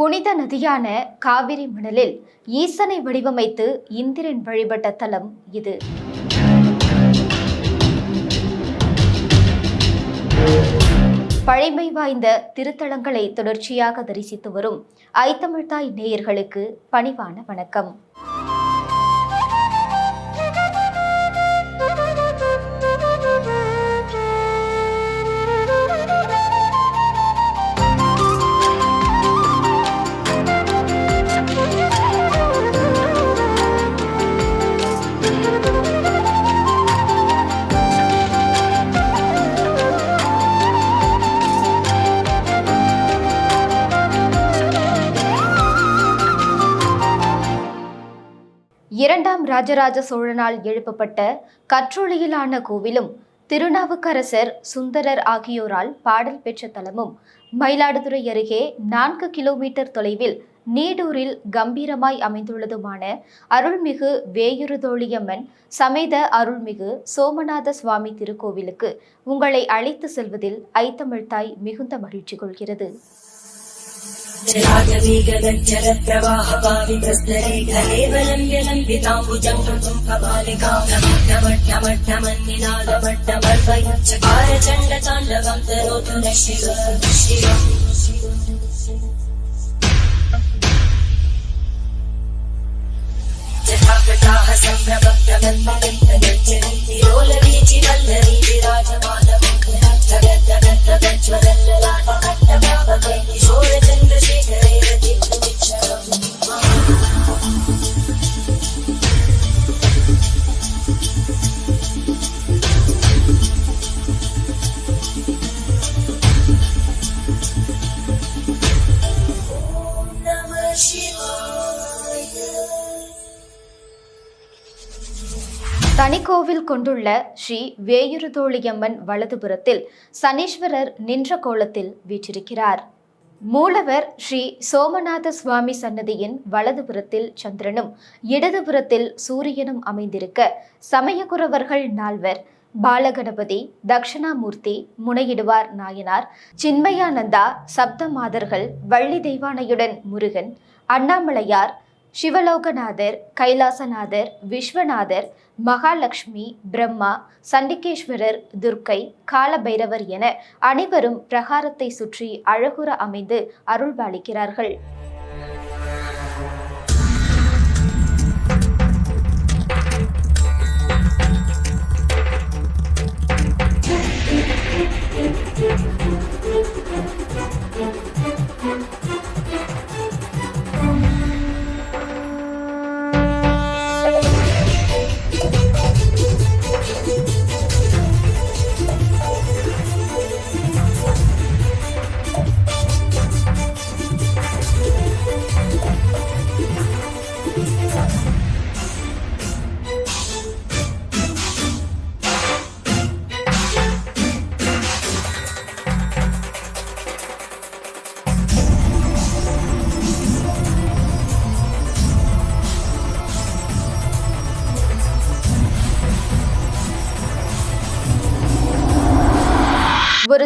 புனித நதியான காவிரி மணலில் ஈசனை வடிவமைத்து இந்திரன் வழிபட்ட தலம் இது. பழைமை வாய்ந்த திருத்தலங்களை தொடர்ச்சியாக தரிசித்து வரும் ஐத்தமிழ்தாய் நேயர்களுக்கு பணிவான வணக்கம். ராஜராஜ சோழனால் எழுப்பப்பட்ட கற்றொழியிலான கோவிலும் திருநாவுக்கரசர் சுந்தரர் ஆகியோரால் பாடல் பெற்ற தலமும் மயிலாடுதுறை அருகே நான்கு கிலோமீட்டர் தொலைவில் நீடூரில் கம்பீரமாய் அமைந்துள்ளதுமான அருள்மிகு வேயுறுதோழியம்மன் சமேத அருள்மிகு சோமநாத சுவாமி திருக்கோவிலுக்கு உங்களை அழைத்து செல்வதில் ஐத்தமிழ்தாய் மிகுந்த மகிழ்ச்சி கொள்கிறது. चकारचण्डताण्डवं तरोतु न Shiv Shiv जटाकटाः सम्भ्रमप्रबन्धगच्छन्ति रोलवीचि Vallari विराजमानमङ्गलज्जगद्जगज्ज्वलल्ललाटकट्टभावकै Get your little life on like the problem, baby. so it in the shade, baby. கொண்டுள்ள ஸ்ரீ வேயுருதோழியம்மன் வலதுபுறத்தில் சனீஸ்வரர் நின்ற கோலத்தில் வீற்றிருக்கிறார். மூலவர் ஸ்ரீ சோமநாத சுவாமி சன்னதியின் வலதுபுறத்தில் சந்திரனும் இடதுபுறத்தில் சூரியனும் அமைந்திருக்க சமயக்குறவர்கள் நால்வர் பாலகணபதி தக்ஷணாமூர்த்தி முனையிடுவார் நாயனார் சின்மயானந்தா சப்தமாதர்கள் வள்ளி தெய்வானையுடன் முருகன் அண்ணாமலையார் சிவலோகநாதர் கைலாசநாதர் விஸ்வநாதர் மகாலட்சுமி பிரம்மா சண்டிகேஸ்வரர் துர்க்கை காலபைரவர் என அனைவரும் பிரகாரத்தை சுற்றி அழகுற அமைந்து அருள்பாலிக்கிறார்கள்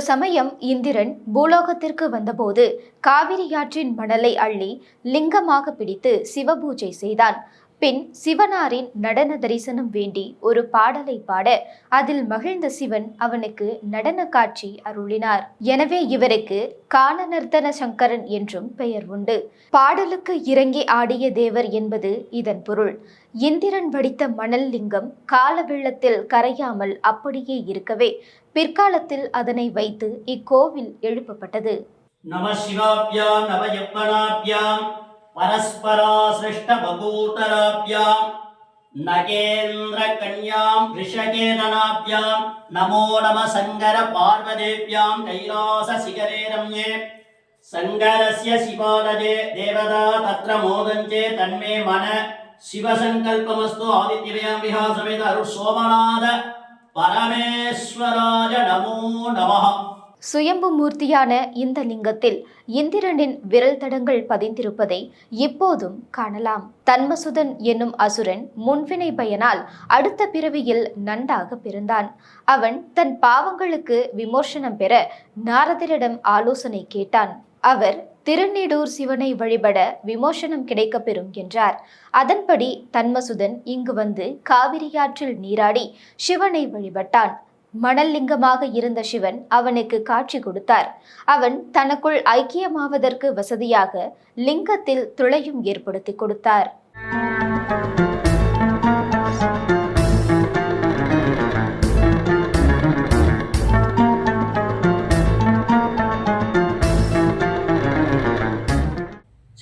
சமயம் இந்திரன் பூலோகத்திற்கு வந்தபோது காவிரியாற்றின் மணலை அள்ளி லிங்கமாக பிடித்து சிவபூஜை செய்தான். பின் சிவனாரின் நடன தரிசனம் வேண்டி ஒரு பாடலை பாட அதில் மகிழ்ந்த சிவன் அவனுக்கு நடன காட்சி அருளினார். எனவே இவருக்கு காலநர்த்தன சங்கரன் என்றும் பெயர் உண்டு. பாடலுக்கு இறங்கி ஆடிய தேவர் என்பது இதன் பொருள். இந்திரன் வடித்த மணல் லிங்கம் கால வெள்ளத்தில் கரையாமல் அப்படியே இருக்கவே பிற்காலத்தில் அதனை வைத்து இக்கோவில் எழுப்பப்பட்டது. நம சிவாபியாம் நவ யப்பனாபியாம் नवयौवनाभ्यां परस्परासृष्टबभूतराभ्यां नगेन्द्रकन्यां ऋषकेतनाभ्यां नमो नमः शङ्करपार्वदेभ्यां कैलासशिखरे रम्ये शङ्करस्य शिवालये देवता तत्र मोदञ्चे तन्मे मन शिवसङ्कल्पमस्तु आदित्यव्यां विहासमेत अरुः सोमनाथ परमेश्वराय नमो नमः சுயம்பு மூர்த்தியான இந்த லிங்கத்தில் இந்திரனின் விரல் தடங்கள் பதிந்திருப்பதை இப்போதும் காணலாம். தன்மசுதன் என்னும் அசுரன் முன்வினை பயனால் அடுத்த பிறவியில் நன்றாக பிறந்தான். அவன் தன் பாவங்களுக்கு விமோசனம் பெற நாரதரிடம் ஆலோசனை கேட்டான். அவர் திருநீடூர் சிவனை வழிபட விமோசனம் கிடைக்கப்பெறும் என்றார். அதன்படி தன்மசுதன் இங்கு வந்து காவிரியாற்றில் நீராடி சிவனை வழிபட்டான். மணல் லிங்கமாக இருந்த சிவன் அவனுக்கு காட்சி கொடுத்தார். அவன் தனக்குள் ஐக்கியமாவதற்கு வசதியாக லிங்கத்தில் துளையும் ஏற்படுத்தி கொடுத்தார்.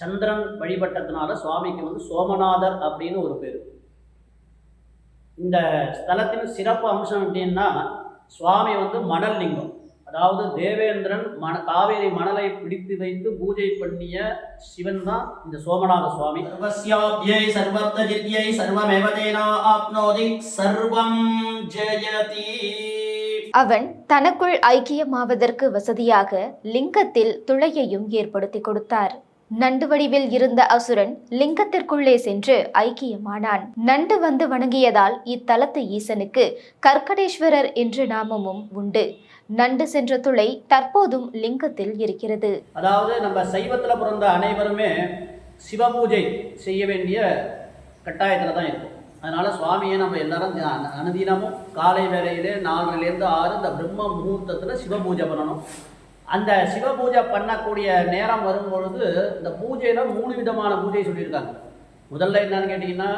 சந்திரன் வழிபட்டதுனால சுவாமிக்கு வந்து சோமநாதர் அப்படின்னு ஒரு பேர். இந்த ஸ்தலத்தின் சிறப்பு அம்சம் அப்படின்னா சுவாமி வந்து மணல் லிங்கம். அதாவது தேவேந்திரன் மண காவேரி மணலை பிடித்து வைத்து பூஜை பண்ணிய சிவன் தான் இந்த சோமநாத சுவாமி. சர்வஸ்யாப்யை சர்வத்தஜித்யை ஆப்னோதி. சர்வம் ஜெயதி. அவன் தனக்குள் ஐக்கியமாவதற்கு வசதியாக லிங்கத்தில் துளையையும் ஏற்படுத்தி கொடுத்தார். நண்டு வடிவில் இருந்த அசுரன் லிங்கத்திற்குள்ளே சென்று ஐக்கியமானான். நண்டு வந்து வணங்கியதால் இத்தலத்து ஈசனுக்கு கற்கடேஸ்வரர் என்ற நாமமும் உண்டு. நண்டு சென்ற துளை தற்போதும் லிங்கத்தில் இருக்கிறது. அதாவது நம்ம சைவத்தில் பிறந்த அனைவருமே சிவபூஜை செய்ய வேண்டிய கட்டாயத்தில் தான் இருக்கும். அதனால் சுவாமியை நம்ம எல்லாரும் அனுதினமும் காலை வேளையிலே நாலரைலேருந்து ஆறு இந்த பிரம்ம முகூர்த்தத்தில் சிவபூஜை பண்ணணும். அந்த சிவ பூஜை பண்ணக்கூடிய நேரம் வரும்பொழுது இந்த பூஜையில் மூணு விதமான பூஜை சொல்லியிருக்காங்க. முதல்ல என்னன்னு கேட்டிங்கன்னா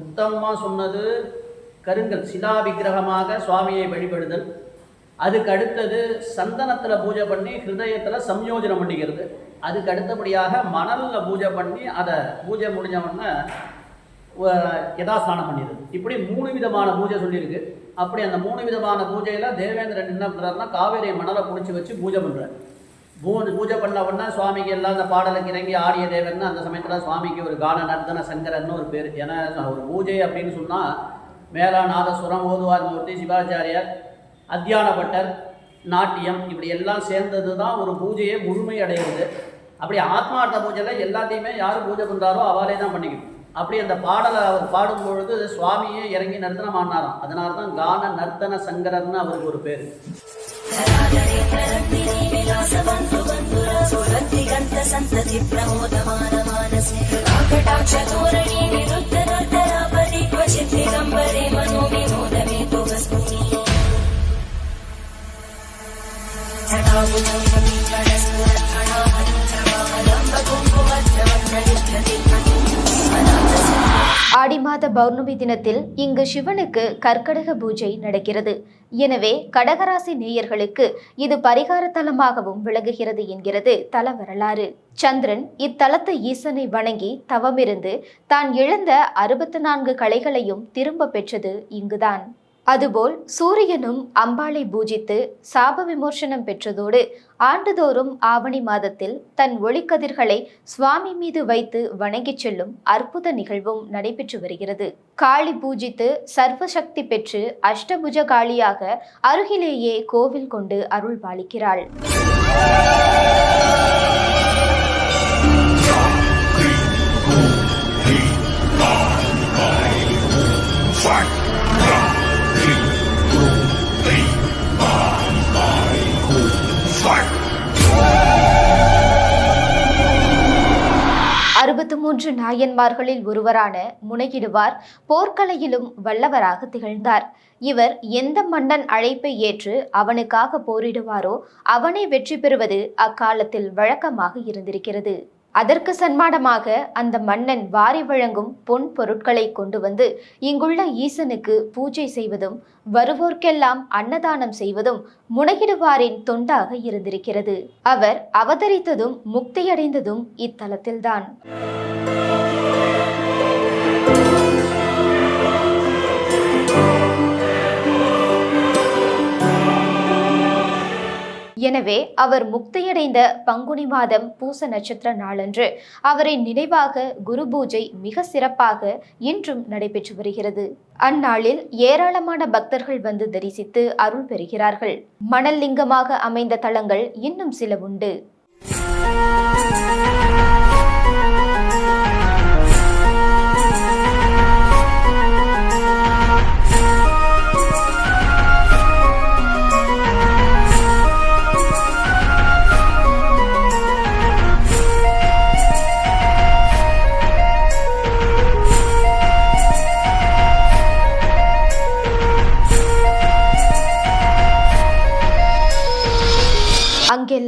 உத்தமமாக சொன்னது கருங்கல் சிலா விக்கிரகமாக சுவாமியை வழிபடுதல். அதுக்கு அடுத்தது சந்தனத்தில் பூஜை பண்ணி ஹிருதயத்தில் சம்யோஜனம் பண்ணிக்கிறது. அதுக்கு அடுத்தபடியாக மணலில் பூஜை பண்ணி அதை பூஜை முடிஞ்சவொன்னே யதாஸ்நானம் பண்ணிடுது. இப்படி மூணு விதமான பூஜை சொல்லியிருக்கு. அப்படி அந்த மூணு விதமான பூஜையில் தேவேந்திரன் என்ன பண்ணுறாருன்னா காவேரி மணலை பிடிச்சி வச்சு பூஜை பண்ணுறாரு பூ பூஜை பண்ண உடனே சுவாமிக்கு எல்லாம் அந்த பாடலுக்கு இறங்கி ஆடிய தேவன் அந்த சமயத்தில் சுவாமிக்கு ஒரு கான நர்த்தன சங்கரன்னு ஒரு பேர். ஏன்னா ஒரு பூஜை அப்படின்னு சொன்னால் மேலா நாதஸ்வரம் ஓதுவார் மூர்த்தி சிவாச்சாரியார் அத்தியானபட்டர் நாட்டியம் இப்படி எல்லாம் சேர்ந்தது தான் ஒரு பூஜையை முழுமை அடைகிறது அப்படி ஆத்மார்த்த பூஜையில் எல்லாத்தையுமே யார் பூஜை பண்ணுறாரோ அவளே தான் பண்ணிக்கணும். அப்படி அந்த பாடலை அவர் பாடும்பொழுது சுவாமியே இறங்கி நர்த்தனம் ஆனாராம் அதனால தான் கான நர்த்தன சங்கரர்னு அவருக்கு ஒரு பேர் Thank. ஆடி மாத பௌர்ணமி தினத்தில் இங்கு சிவனுக்கு கற்கடக பூஜை நடக்கிறது. எனவே கடகராசி நேயர்களுக்கு இது பரிகார தலமாகவும் விளங்குகிறது என்கிறது தல வரலாறு சந்திரன் இத்தலத்து ஈசனை வணங்கி தவமிருந்து தான் இழந்த அறுபத்து நான்கு கலைகளையும் திரும்ப பெற்றது இங்குதான். அதுபோல் சூரியனும் அம்பாளை பூஜித்து சாப விமோசனம் பெற்றதோடு ஆண்டுதோறும் ஆவணி மாதத்தில் தன் ஒளிக்கதிர்களை சுவாமி மீது வைத்து வணங்கிச் செல்லும் அற்புத நிகழ்வும் நடைபெற்று வருகிறது. காளி பூஜித்து சர்வசக்தி பெற்று அஷ்டபுஜ காளியாக அருகிலேயே கோவில் கொண்டு அருள் பாலிக்கிறாள். மூன்று நாயன்மார்களில் ஒருவரான முனையிடுவார் போர்க்கலையிலும் வல்லவராக திகழ்ந்தார். இவர் எந்த மன்னன் அழைப்பை ஏற்று அவனுக்காக போரிடுவாரோ அவனே வெற்றி பெறுவது அக்காலத்தில் வழக்கமாக இருந்திருக்கிறது. அதற்கு சன்மானமாக அந்த மன்னன் வாரி வழங்கும் பொன் பொருட்களை கொண்டு வந்து இங்குள்ள ஈசனுக்கு பூஜை செய்வதும் வருவோர்க்கெல்லாம் அன்னதானம் செய்வதும் முனகிடுவாரின் தொண்டாக இருந்திருக்கிறது. அவர் அவதரித்ததும் முக்தியடைந்ததும் இத்தலத்தில்தான். எனவே அவர் முக்தியடைந்த பங்குனி மாதம் பூச நட்சத்திர நாளன்று அவரின் நினைவாக குரு பூஜை மிக சிறப்பாக இன்றும் நடைபெற்று வருகிறது. அந்நாளில் ஏராளமான பக்தர்கள் வந்து தரிசித்து அருள் பெறுகிறார்கள். மணல் லிங்கமாக அமைந்த தலங்கள் இன்னும் சில உண்டு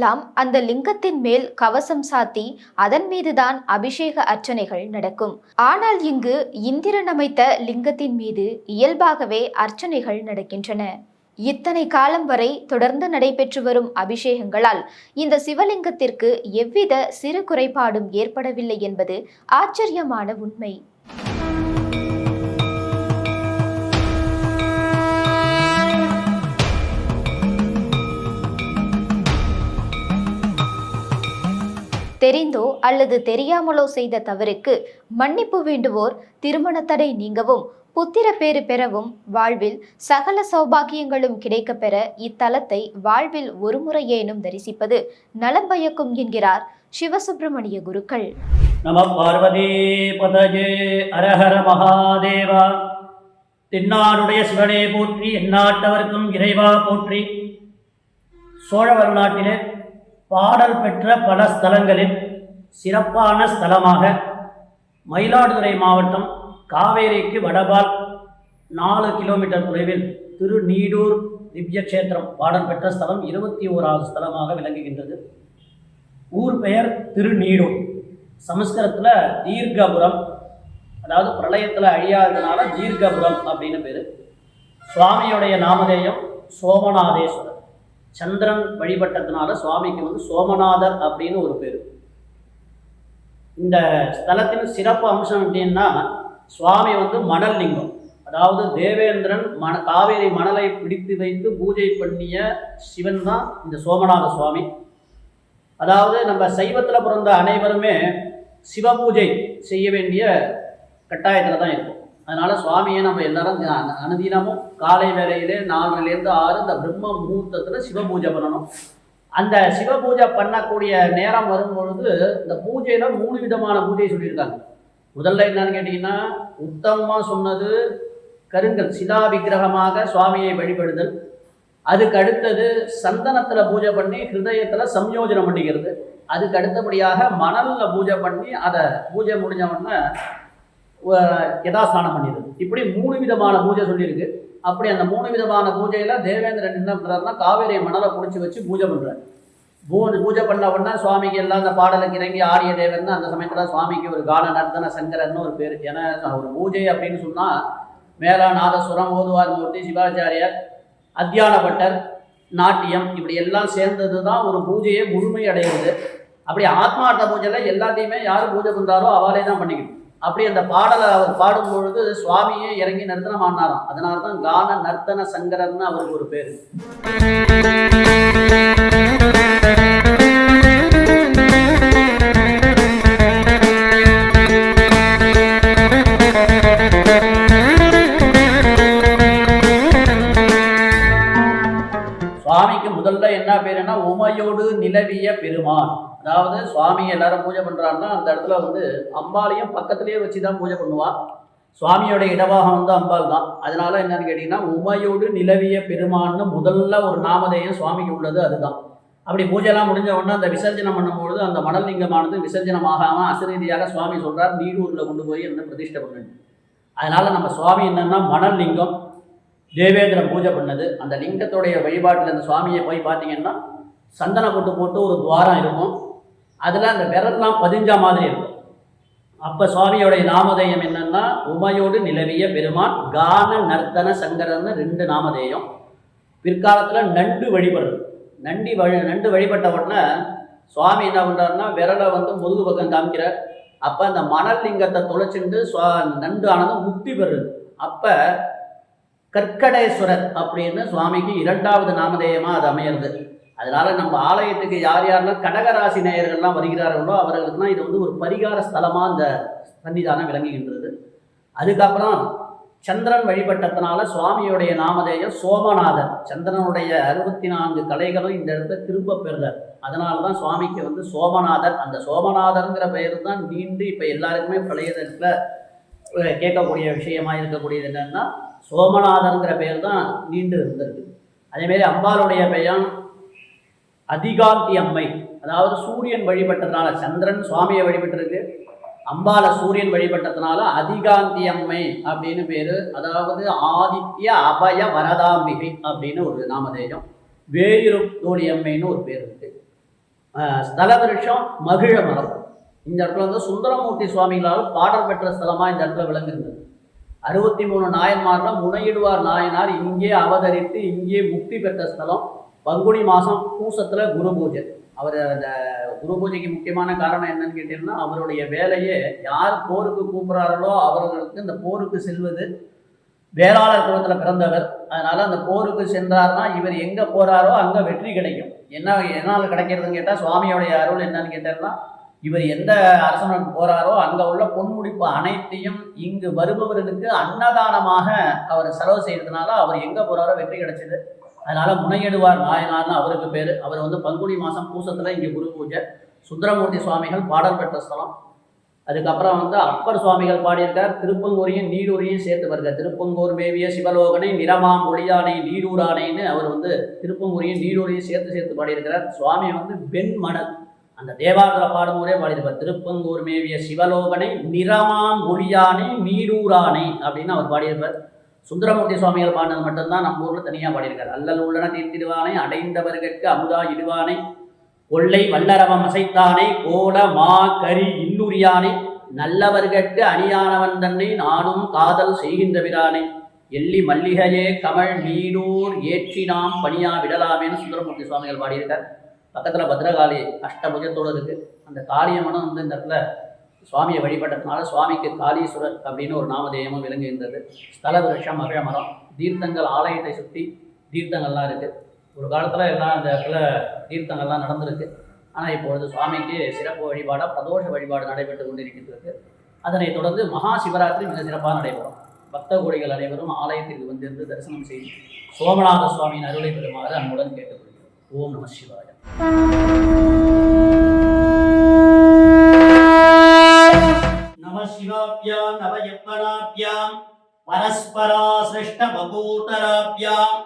எல்லாம் அந்த லிங்கத்தின் மேல் கவசம் சாத்தி அதன் மீதுதான் அபிஷேக அர்ச்சனைகள் நடக்கும். ஆனால் இங்கு இந்திரன் அமைத்த லிங்கத்தின் மீது இயல்பாகவே அர்ச்சனைகள் நடக்கின்றன. இத்தனை காலம் வரை தொடர்ந்து நடைபெற்று வரும் அபிஷேகங்களால் இந்த சிவலிங்கத்திற்கு எவ்வித சிறு குறைபாடும் ஏற்படவில்லை என்பது ஆச்சரியமான உண்மை. தெரிந்தோ அல்லது தெரியாமலோ செய்த தவறுக்கு மன்னிப்பு வேண்டுவோர் திருமண தடை நீங்கவும் புத்திர பேறு பெறவும் வாழ்வில் சகல சௌபாகியங்களும் கிடைக்கப்பெற இத்தலத்தை வாழ்வில் ஒருமுறையேனும் தரிசிப்பது நலம் பயக்கும் என்கிறார் சிவசுப்பிரமணிய குருக்கள். நம பார்வதி பதஜே அரஹர மகாதேவா. தென்னாடுடைய சிவனே போற்றி எந்நாட்டவர்க்கும் இறைவா போற்றி. சோழ வரலாற்றிலே பாடல் பெற்ற பல ஸ்தலங்களில் சிறப்பான ஸ்தலமாக மயிலாடுதுறை மாவட்டம் காவேரிக்கு வடபால் நாலு கிலோமீட்டர் தொலைவில் திருநீடூர் திவ்யக்ஷேத்திரம் பாடல் பெற்ற ஸ்தலம் இருபத்தி ஓராவது ஸ்தலமாக விளங்குகின்றது. ஊர் பெயர் திருநீடூர். சமஸ்கிருதத்தில் தீர்க்கபுரம் அதாவது பிரளயத்தில் அழியாததுனால தீர்க்கபுரம் அப்படின்னு பேர். சுவாமியுடைய நாமதேயம் சோமநாதேஸ்வரர். சந்திரன் வழிபட்டதுனால சுவாமிக்கு வந்து சோமநாதர் அப்படின்னு ஒரு பேர். இந்த ஸ்தலத்தின் சிறப்பு அம்சம் அப்படின்னா சுவாமி வந்து மணல் லிங்கம் அதாவது தேவேந்திரன் மண காவேரி மணலை பிடித்து வைத்து பூஜை பண்ணிய சிவன் தான் இந்த சோமநாத சுவாமி. அதாவது நம்ம சைவத்தில் பிறந்த அனைவருமே சிவ பூஜை செய்ய வேண்டிய கட்டாயத்தில் தான் இருக்கும். அதனால் சுவாமியை நம்ம எல்லாரும் அனுதினமும் காலை வேலையிலே நாலுலேருந்து ஆறு இந்த பிரம்ம முகூர்த்தத்தில் சிவபூஜை பண்ணணும். அந்த சிவ பூஜை பண்ணக்கூடிய நேரம் வரும்பொழுது இந்த பூஜையில் மூணு விதமான பூஜை சொல்லியிருக்காங்க. முதல்ல என்னன்னு கேட்டிங்கன்னா உத்தமமாக சொன்னது கருங்கல் சிதா விக்கிரகமாக சுவாமியை வழிபடுதல். அதுக்கு அடுத்தது சந்தனத்தில் பூஜை பண்ணி ஹிருதயத்தில் சம்யோஜனம் பண்ணிக்கிறது. அதுக்கு அடுத்தபடியாக மணலில் பூஜை பண்ணி அதை பூஜை முடிஞ்ச உடனே யதாஸ்தானம் பண்ணிடுது இப்படி மூணு விதமான பூஜை சொல்லியிருக்கு. அப்படி அந்த மூணு விதமான பூஜையில் தேவேந்திரன் என்ன பண்ணுறாருன்னா காவேரி மணலை பிடிச்சி வச்சு பூஜை பண்ணுறாரு பூ பூஜை பண்ண உடனே சுவாமிக்கு எல்லாம் அந்த பாடலுக்கு இறங்கி ஆரிய தேவன் அந்த சமயத்தில் சுவாமிக்கு ஒரு கால நர்த்தன சங்கரன் ஒரு பேர். ஏன்னா ஒரு பூஜை அப்படின்னு சொன்னால் மேலா நாதசுரம் ஓதுவார் மூர்த்தி சிவாச்சாரியார் அத்தியானபட்டர் நாட்டியம் இப்படி எல்லாம் சேர்ந்தது தான் ஒரு பூஜையை முழுமை அடைகிறது. அப்படி ஆத்மார்த்த பூஜையில் எல்லாத்தையுமே யார் பூஜை பண்ணுறாரோ அவளே தான் பண்ணிக்கணும். அப்படி அந்த பாடலை அவர் பாடும் பொழுது சுவாமியே இறங்கி நர்த்தனம் ஆனாராம் அதனால தான் கான நர்த்தன சங்கரர்னு அவருக்கு ஒரு பேர். சுவாமிக்கு முதல்ல என்ன பேருன்னா உமையோடு நிலவிய பெருமான். அதாவது சுவாமி எல்லாரும் பூஜை பண்ணுறாருன்னா அந்த இடத்துல வந்து அம்பாளையும் பக்கத்துலேயே வச்சு தான் பூஜை பண்ணுவான் சுவாமியோட இடவாகம் வந்து அம்பாள் தான். அதனால என்னன்னு கேட்டிங்கன்னா உமையோடு நிலவிய பெருமான்னு முதல்ல ஒரு நாமதேயம் சுவாமிக்கு உள்ளது அதுதான். அப்படி பூஜைலாம் முடிஞ்ச உடனே அந்த விசர்ஜனம் பண்ணும்பொழுது அந்த மணல் லிங்கமானது விசர்ஜனம் ஆகாமல் அசரீதியாக சுவாமி சொல்கிறார் நீடூரில் கொண்டு போய் என்ன பிரதிஷ்டை பண்ணுங்க. அதனால் நம்ம சுவாமி என்னென்னா மணல் லிங்கம் தேவேந்திரன் பூஜை பண்ணது. அந்த லிங்கத்துடைய வழிபாட்டில் அந்த சுவாமியை போய் பார்த்தீங்கன்னா சந்தன கொட்டு போட்டு ஒரு துவாரம் இருக்கும். அதில் அந்த விரல்லாம் பதிஞ்ச மாதிரி இருக்கும். அப்போ சுவாமியோடைய நாமதேயம் என்னன்னா உமையோடு நிலவிய பெருமான் கான நர்த்தன சங்கரன்னு ரெண்டு நாமதேயம். பிற்காலத்தில் நண்டு வழிபடுறது. நண்டி வழி நண்டு வழிபட்ட உடனே சுவாமி என்ன பண்ணுறாருன்னா விரலை வந்து முதுகு பக்கம் காமிக்கிறார். அப்போ அந்த மணல் லிங்கத்தை தொலைச்சிட்டு சுவா நண்டு ஆனதும் முக்தி பெறுது. அப்போ கற்கடேஸ்வரர் அப்படின்னு சுவாமிக்கு இரண்டாவது நாமதேயமாக அது அமையிறது. அதனால நம்ம ஆலயத்துக்கு யார் யாரெல்லாம் கடகராசி நேயர்கள்லாம் வருகிறார்களோ அவர்களுக்குலாம் இது வந்து ஒரு பரிகார ஸ்தலமாக இந்த சன்னிதானம் விளங்குகின்றது. அதுக்கப்புறம் சந்திரன் வழிபட்டதுனால சுவாமியுடைய நாமதேயம் சோமநாதர். சந்திரனுடைய அறுபத்தி நான்கு கலைகளும் இந்த இடத்துல திரும்ப பெறுறார். அதனால தான் சுவாமிக்கு வந்து சோமநாதர். அந்த சோமநாதருங்கிற பெயர் தான் நீண்டு இப்போ எல்லாருக்குமே பழைய இடத்துல கேட்கக்கூடிய விஷயமா இருக்கக்கூடியது என்னன்னா சோமநாதருங்கிற பெயர் தான் நீண்டு இருந்திருக்கு. அதேமாரி அம்பாளுடைய பெயர் அதிகாந்தி அம்மை. அதாவது சூரியன் வழிபட்டதுனால சந்திரன் சுவாமியை வழிபட்டிருக்கு. அம்பால சூரியன் வழிபட்டதுனால அதிகாந்தி அம்மை அப்படின்னு பேரு. அதாவது ஆதித்ய அபய வரதாம்பிகை அப்படின்னு ஒரு நாமதேயம். வேயுரு அம்மைன்னு ஒரு பேர் இருக்கு. ஸ்தல விருஷம் மகிழ மரம். இந்த இடத்துல வந்து சுந்தரமூர்த்தி சுவாமிகளால் பாடல் பெற்ற ஸ்தலமாக இந்த இடத்துல விளங்குகிறது. அறுபத்தி மூணு நாயன்மார்கள் முனையிடுவார் நாயனார். இங்கே அவதரித்து இங்கே முக்தி பெற்ற ஸ்தலம். பங்குனி மாதம் பூசத்தில் குரு பூஜை. அவர் அந்த குரு பூஜைக்கு முக்கியமான காரணம் என்னன்னு கேட்டீங்கன்னா அவருடைய வேலையே யார் போருக்கு கூப்பிட்றார்களோ அவர்களுக்கு இந்த போருக்கு செல்வது. வேளாளர் குலத்தில் பிறந்தவர். அதனால் அந்த போருக்கு சென்றார்னா இவர் எங்கே போகிறாரோ அங்கே வெற்றி கிடைக்கும். என்ன என்னால் கிடைக்கிறதுன்னு கேட்டால் சுவாமியோடைய அருள் என்னன்னு கேட்டார்னா இவர் எந்த அரசனுக்கு போகிறாரோ அங்கே உள்ள பொன்முடிப்பு அனைத்தையும் இங்கு வருபவர்களுக்கு அன்னதானமாக அவர் செலவு செய்கிறதுனால அவர் எங்கே போகிறாரோ வெற்றி கிடைச்சது. அதனால் முனையிடுவார் நாயனார்னு அவருக்கு பேர். அவர் வந்து பங்குனி மாதம் பூசத்தில் இங்கே குரு பூஜை. சுந்தரமூர்த்தி சுவாமிகள் பாடல் பெற்ற ஸ்தலம். அதுக்கப்புறம் வந்து அப்பர் சுவாமிகள் பாடியிருக்கார். திருப்பங்கூரையும் நீடூரையும் சேர்த்து வருகிறார் திருப்பங்கூர் மேவிய சிவலோகனை நிறமாம் ஒளியானை நீடூரானைன்னு அவர் வந்து திருப்பங்கூரையும் நீடூரையும் சேர்த்து சேர்த்து பாடியிருக்கிறார். சுவாமி வந்து வெண்மணல். அந்த தேவாரத்தில் பாடும்போதே பாடியிருப்பார். திருப்பங்கூர் மேவிய சிவலோகனை நிறமாம் ஒளியானை நீடூரானை அப்படின்னு அவர் பாடியிருப்பார். சுந்தரமூர்த்தி சுவாமிகள் பாடினது மட்டும்தான் நம்ம ஊரில் தனியாக பாடியிருக்கார். அல்லல் உள்ளன தீர்த்திடுவானை அடைந்தவர்கட்கு அமுதா இடுவானை கொள்ளை வல்லரவம் அசைத்தானை கோல மா கரி இன்னுரியானை நல்லவர்கட்கு அணியானவன் தன்னை நானும் காதல் செய்கின்ற பிரானை எள்ளி மல்லிகையே கமல் நீடூர் ஏற்றி நாம் பணியா விடலாமேன்னு சுந்தரமூர்த்தி சுவாமிகள் பாடியிருக்கார். பக்கத்தில் பத்ரகாளி அஷ்டபுஜத்தோடு இருக்குது அந்த காளியம்மனும் வந்து இந்த இடத்துல சுவாமியை வழிபட்டதுனால சுவாமிக்கு காளீஸ்வரர் அப்படின்னு ஒரு நாமதேயமும் விளங்குகின்றது. ஸ்தல விருஷம் மகிழ மரம் தீர்த்தங்கள் ஆலயத்தை சுற்றி தீர்த்தங்கள்லாம் இருக்குது ஒரு காலத்தில் எல்லாம் இந்த இடத்துல தீர்த்தங்கள்லாம் நடந்திருக்கு. ஆனால் இப்பொழுது சுவாமிக்கு சிறப்பு வழிபாடாக பிரதோஷ வழிபாடு நடைபெற்று கொண்டிருக்கின்றது. அதனைத் தொடர்ந்து மகா சிவராத்திரி மிக சிறப்பாக நடைபெறும். பக்த கோடிகள் அனைவரும் ஆலயத்திற்கு வந்திருந்து தரிசனம் செய்து சோமநாத சுவாமியின் அருளை பெறுமாறு அன்புடன் கேட்டுக்கொள்கிறோம். ஓம் நம சிவாய. நவயப்பனாபியாம் பரஸ்பரா சிருஷ்ட பகூட்டராபியாம்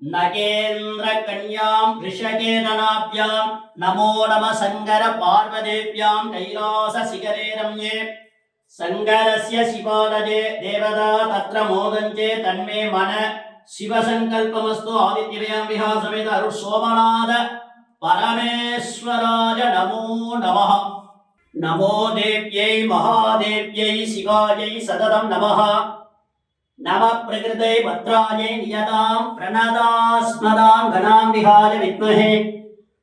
நகேந்திர கன்யாம் ரிஷகேதனாபியாம் நமோ நம சங்கர பார்வதேபியாம் கைலாச சிகரே ரம்யே சங்கரஸ்ய சிவாலஜே தேவதா தத்ர மோதஞ்சே தன்மே மன சிவசங்கல்பமஸ்து ஆதித்யவயாம் விஹாசமேத அருள் சோமநாத नमो देव्यै महादेव्यै शिवायै सततं नमः। नम प्रकृते भद्रायै नियतां प्रणदास्मदां घनां विहाय विद्महे।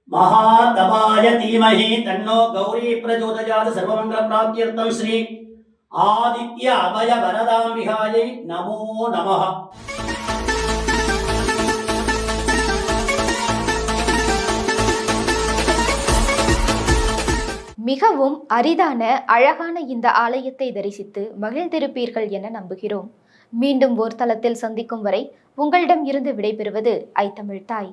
महातपाय धीमहि तन्नो गौरी प्रचोदयात् सर्वमङ्गलप्राप्त्यर्थं श्री आदित्य अभय वरदां विहाय नमो नमः। மிகவும் அரிதான அழகான இந்த ஆலயத்தை தரிசித்து மகிழ்ந்திருப்பீர்கள் என நம்புகிறோம். மீண்டும் ஓர் தளத்தில் சந்திக்கும் வரை உங்களிடம் இருந்து விடைபெறுவது ஐ தமிழ் தாய்.